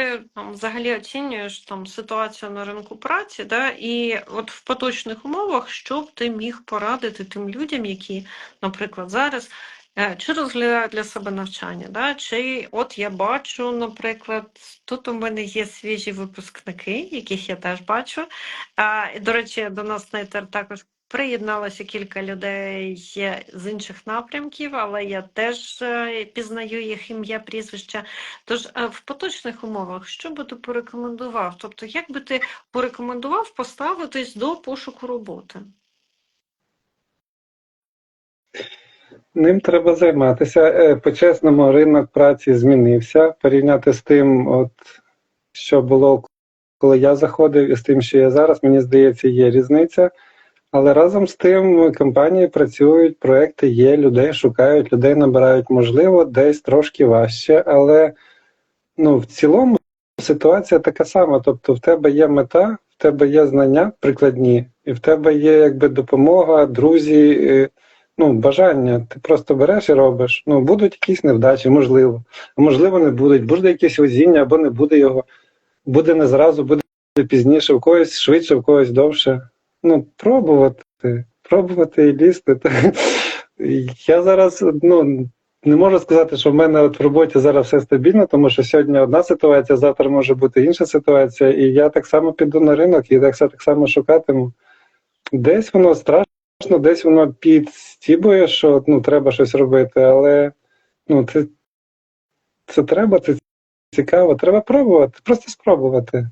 ти там взагалі оцінюєш там ситуацію на ринку праці, да, і от в поточних умовах, що б ти міг порадити тим людям, які, наприклад, зараз е, чи розглядають для себе навчання, да, чи от я бачу, наприклад, тут у мене є свіжі випускники, яких я теж бачу. А, до речі, до нас на етер також приєдналося кілька людей з інших напрямків, але я теж е, пізнаю їх ім'я, прізвища. Тож е, в поточних умовах, що би ти порекомендував? Тобто, як би ти порекомендував поставитись до пошуку роботи? Ним треба займатися. Е, По-чесному, ринок праці змінився. Порівняти з тим, от, що було, коли я заходив, і з тим, що є зараз, мені здається, є різниця. Але разом з тим компанії працюють, проекти є, людей шукають, людей набирають, можливо, десь трошки важче, але ну, в цілому ситуація така сама. Тобто, в тебе є мета, в тебе є знання прикладні, і в тебе є якби допомога, друзі, е, ну, бажання. Ти просто береш і робиш. Ну, будуть якісь невдачі, можливо. А можливо, не будуть. Буде якесь везіння, або не буде його. Буде не зразу, буде пізніше, в когось швидше, в когось довше. Ну, пробувати, пробувати і лізти. Я зараз ну, не можу сказати, що в мене от в роботі зараз все стабільно, тому що сьогодні одна ситуація, завтра може бути інша ситуація, і я так само піду на ринок і так, так само шукатиму. Десь воно страшно, десь воно підстібує, що ну, треба щось робити, але ну, це, це треба, це цікаво, треба пробувати, просто спробувати.